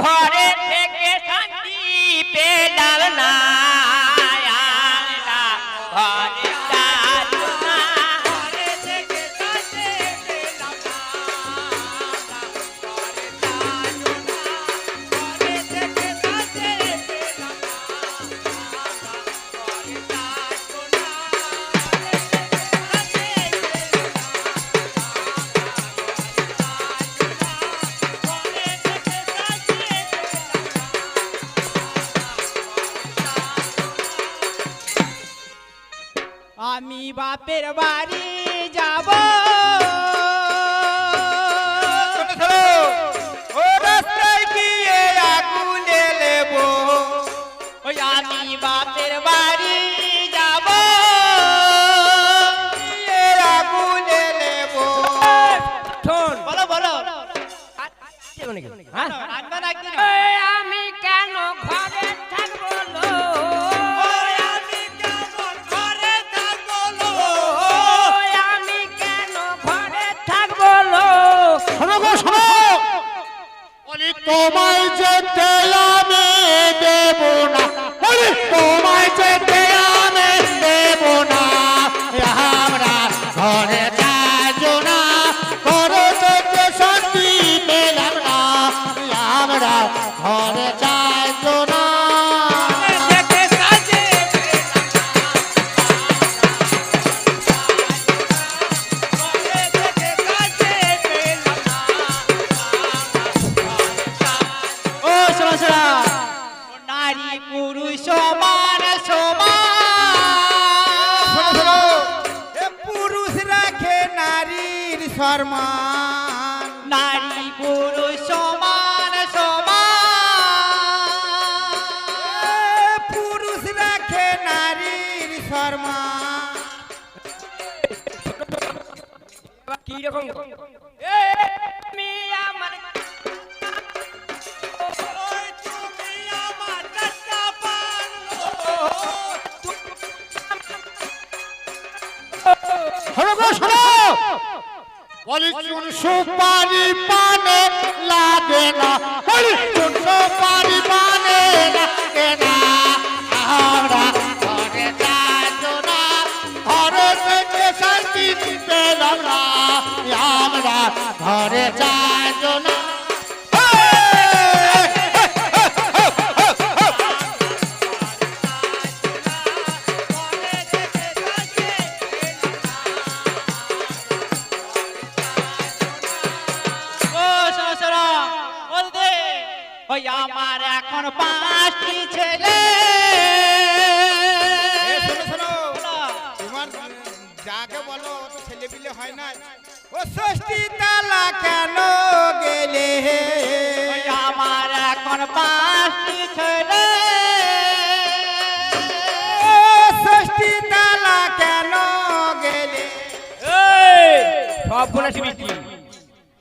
ঘরে থেকে শান্তি পেলাম না। বাপের বাড়ি পুরুষ সমান সমান বলি চুন সুপারি পানে লাগে না বলি চুন সুপারি পানে লাগে না। আমরা ঘরে যাইতো না, ঘরে থেকে শান্তি পেলাম না। আমরা ঘরে যাইতো না। ষষ্ঠী তালা কেন গেলে? আমার এখন পাঁচটি ছেলে। ষষ্ঠী তালা কেন গেলে? সব বলেছি বিক্রি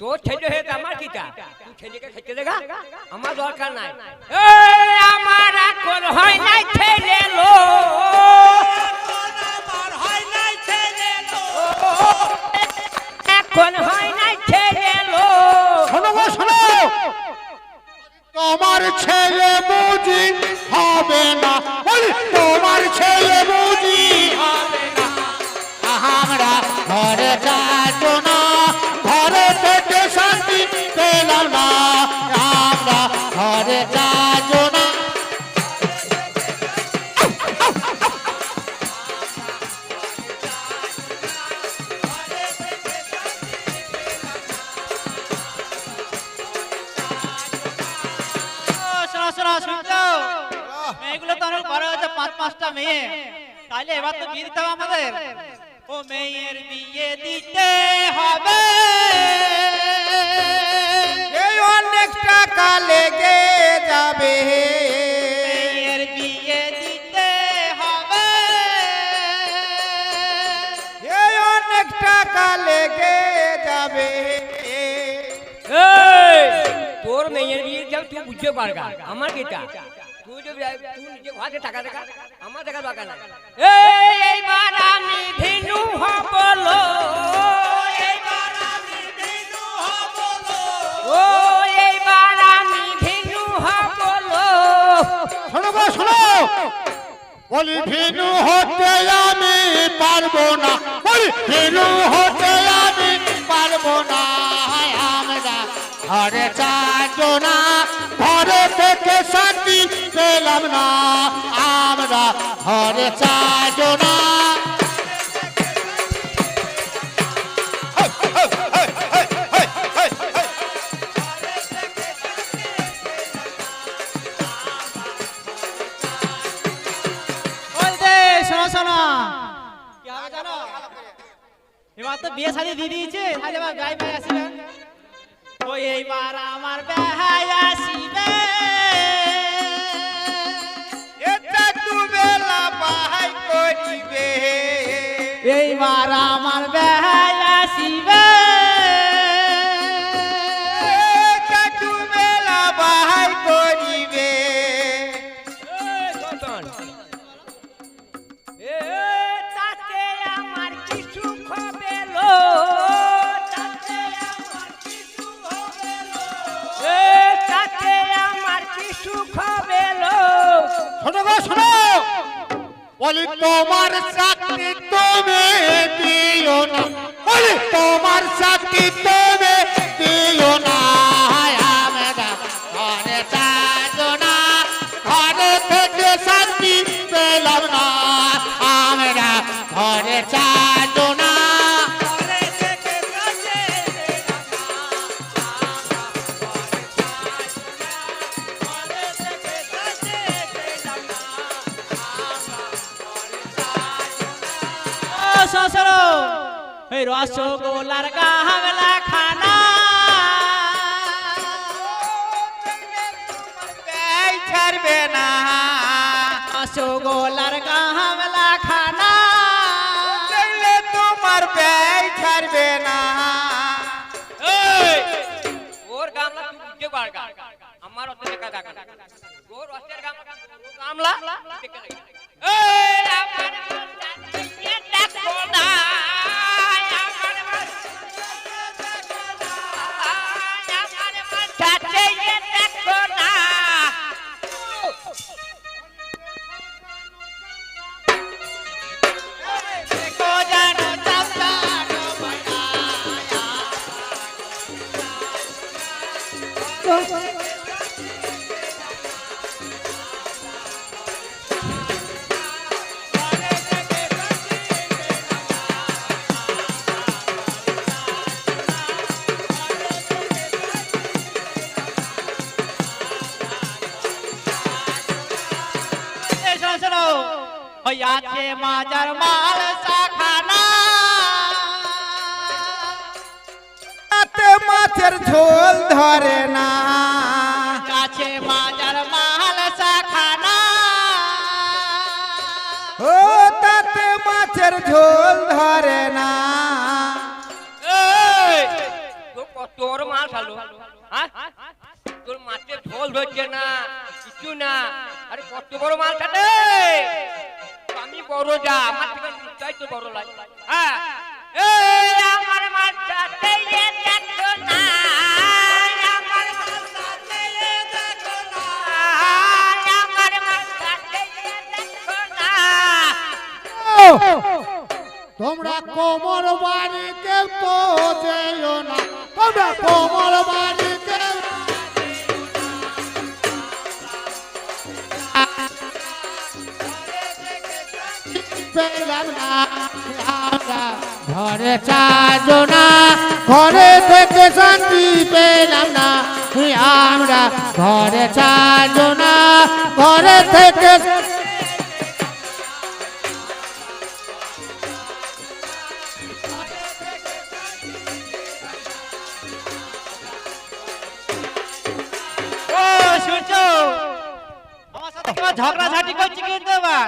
তোর ছেলে হয়ে আমার কিটা? তুই ছেলেকে খেতে দেখা? আমার দরকার নাই। আমার এখন হয় নাই ছেলে লো এখন হয় না ছেলে লো শোনো গো, শোনো। তোমার ছেলে বুঝি হবে না। তোমার ছেলে শুনছো? মেয়েগুলো তো অনেক বড় হয়েছে পাঁচ পাঁচটা মেয়ে। তাহলে এবার তো বিয়ে দিতে হবে আমাদের। ও মেয়ের বিয়ে দিতে হবে। এই অনেক টাকা লেগে যাবে। মেয়ের বিয়ে দিতে হবে। এই অনেক টাকা লেগে যাবে। তোর মেয়ের বিয়ে যাও তুই বুঝতে পারগা। আমার কেটা? তুই যে তুই নিজে ঘাটে টাকা দেখা। আমার দেখা দরকার নাই। এইবার আমি ভিনু হব এইবার আমি ভিনু হব ও বলি, ভিনু হতে আমি পারব না। বলি, ভিনু হতে আমি পারব না। আমরা ঘরে চাইছো না, ঘরে থেকে শান্তি পেলাম না। আমরা ঘরে চাইছো না। বিয়ে শাড়ি দিয়ে দিয়েছে, তাহলে এবার গাই ভাই আসিবে। ওই এইবার আমার বেহাই আসিবে। এটা দুবেলা বাহাই করিবে। এইবার আমার বেহাই তোমার চাকরি তুমি দিও না ঘরে চাইছো না, ঘরে থেকে শান্তি পেলাম না আমরা ঘরে চাইছো না ও রসগোল্লার গাহলা খানা। ছাড়বে না। রসগোল্লার গাহলা খানা। চলে তোমার ব্যয় ছাড়বে না। ওর গামলা তুই গা আমার অত দেখা দেখা ওর অস্তের গামলা গামলা এই আমার ওই আছে মাজার মাল তাতে মাছের ঝোল ধরে না। আছে মাজার মাল শাখানা। ও তাতে মাছের ঝোল ধরে না। এই তো কত মাল খালো হ্যাঁ? তোর মাঠে ঢোল ধরছে না কিছু না। আরে কত বড় মাল খাটে আমি বড় যা আমার থেকে নিশ্চয় তো বড় লাগে। হ্যাঁ। এই আমার মাঠটাতে দেখো না আমার মাঠটাতে দেখো না আমার মাঠটাতে দেখো না। তোমরা কোমর বাড়ি কেউ তো যেও না তোমরা কোমর ঘরে না, ঘরে থেকে শান্তি পেলাম না। আমরা ঘরে না, ঘরে থেকে ঝগড়া ঝাঁটি করছে কিন্তু এবার।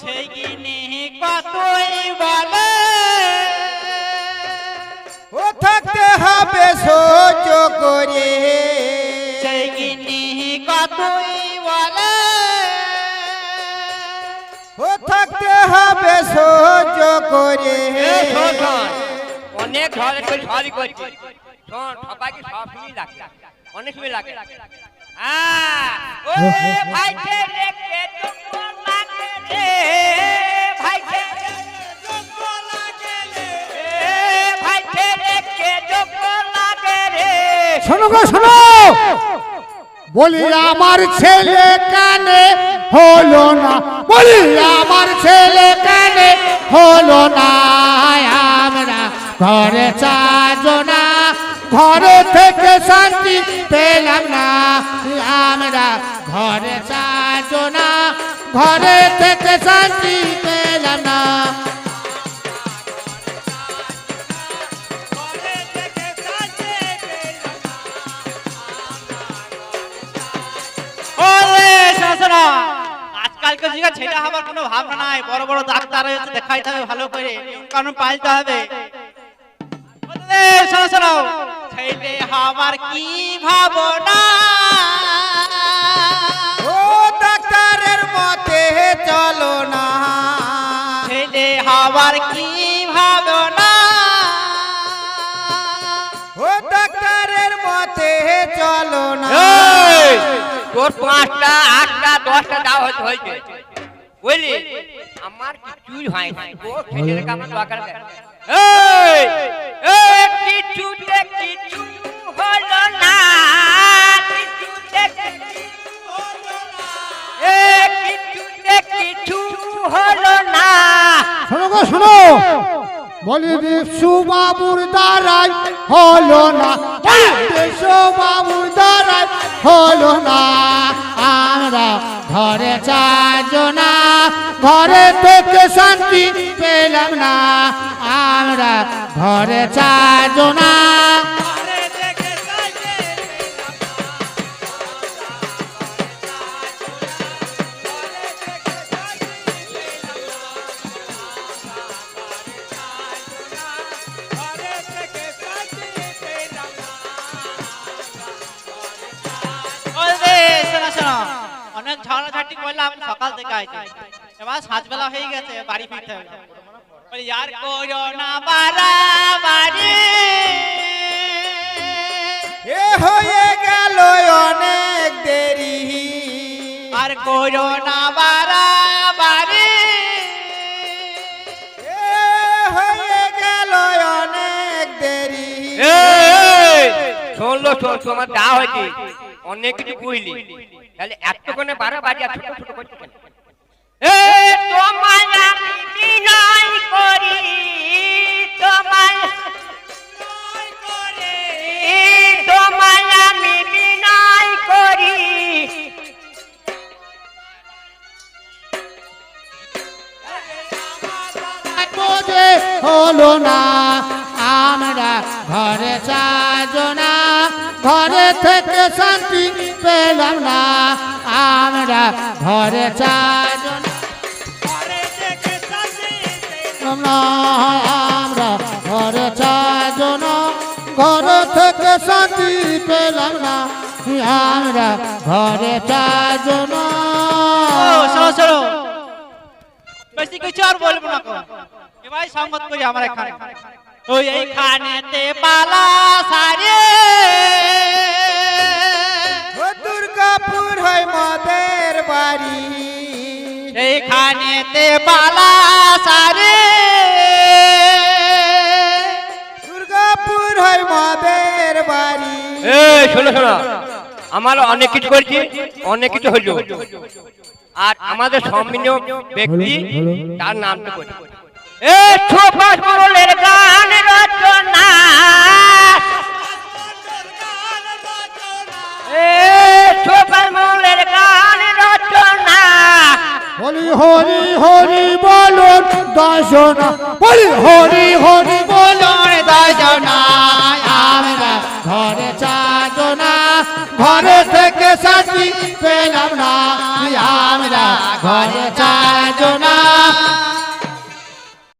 সেই গিনি কতই বলে। ও থাকতে হবে সহ্য করে। গিনি কতই বলে। ও থাকতে হবে সহ্য করে। অনেক ঝড় একটু ঝড়ই করছে। শোন সবাইকে সব সময় লাগে অনেক সময় লাগে। হ্যাঁ, ও ভাই শোনো গো, শোনো। বলি, আমার ছেলে কানে হলো না। বলি, আমার ছেলে কানে হলো না। আমরা ঘরে চারজনা ঘরে থেকে শান্তি পেলাম না। আমরা ঘরে চারজনা ঘরে থেকে শান্তি আজকালকার যুগে ছেলে হবার কোনো ভাবনা নাই। বড় বড় ডাক্তার হয়েছে দেখাইতে হবে ভালো করে। কারণ পাইতে হবে। শোনো শোনো। ছেলে হবার কি ভাবনা? ও ডাক্তারের মতে চলো না। ছেলে হবার কি ভাবনা? ও ডাক্তারের মতে চলো না। তোর পাঁচটা আটটা দশটা দাও হয়তো হয়েছে বুঝলি? আমার কিছুই হয় না? তোর ছেলের আমার দরকার এই, এই, কিছুতে কিছু হলো না। কিছুতে কিছু হলো না। এই, কিছুতে কিছু হলো না। শোনো গো শোনো। বলি বিশু বাবুর দ্বারাই হলো না। বিশু বাবুর দ্বারাই হলো না। ঘরে চারজনা ঘরে থেকে শান্তি পেলাম না। আমরা ঘরে চারজনা করলাম সকাল থেকে আইছি এবার সাঁঝবেলা হয়ে গেছে বাড়ি ফিরতে হবে বলি ইয়ার করো না বাড়াবাড়ি এ হয়ে গেল অনেক দেরি আর করো না বাড়াবাড়ি এ হয়ে গেল অনেক দেরি এই, শুনলো শোন তোমার যা হয়েছে অনেক কিছু বুঝলি তাহলে এতক্ষণে বারো বাজে ছোট ছোট করছ কেন? এই, বিনয় করি। তোমায় বিনয় আমি বিনয় করি। হলো না আমরা ঘরে চারজনা ঘরে থেকে শান্তি পেলাম না। আমরা ঘরে চারজনা আমরা ঘরে চারজনা ঘরে থেকে শান্তি পেলাম না। আমরা ঘরে চারজনা বেশি কিছু আর বলব না এবার সংবাদ করি আমার এখানে। ওই পালা এইখানেতে পালা সারে। দুর্গাপুর হয় মদের বাড়ি। এই শোনো শোনো। আমার অনেক কিছু করেছি অনেক কিছু হইল। আর আমাদের সম্মানীয় ব্যক্তি তার নামটা বলি এ ছোপাস মোড়লের গান রচনা। দশনা বলি, হরি হরি দশনা আমরা ঘরে চারজনা ঘরে থেকে সাথী পেলাম না। আমরা ঘরে চারজনা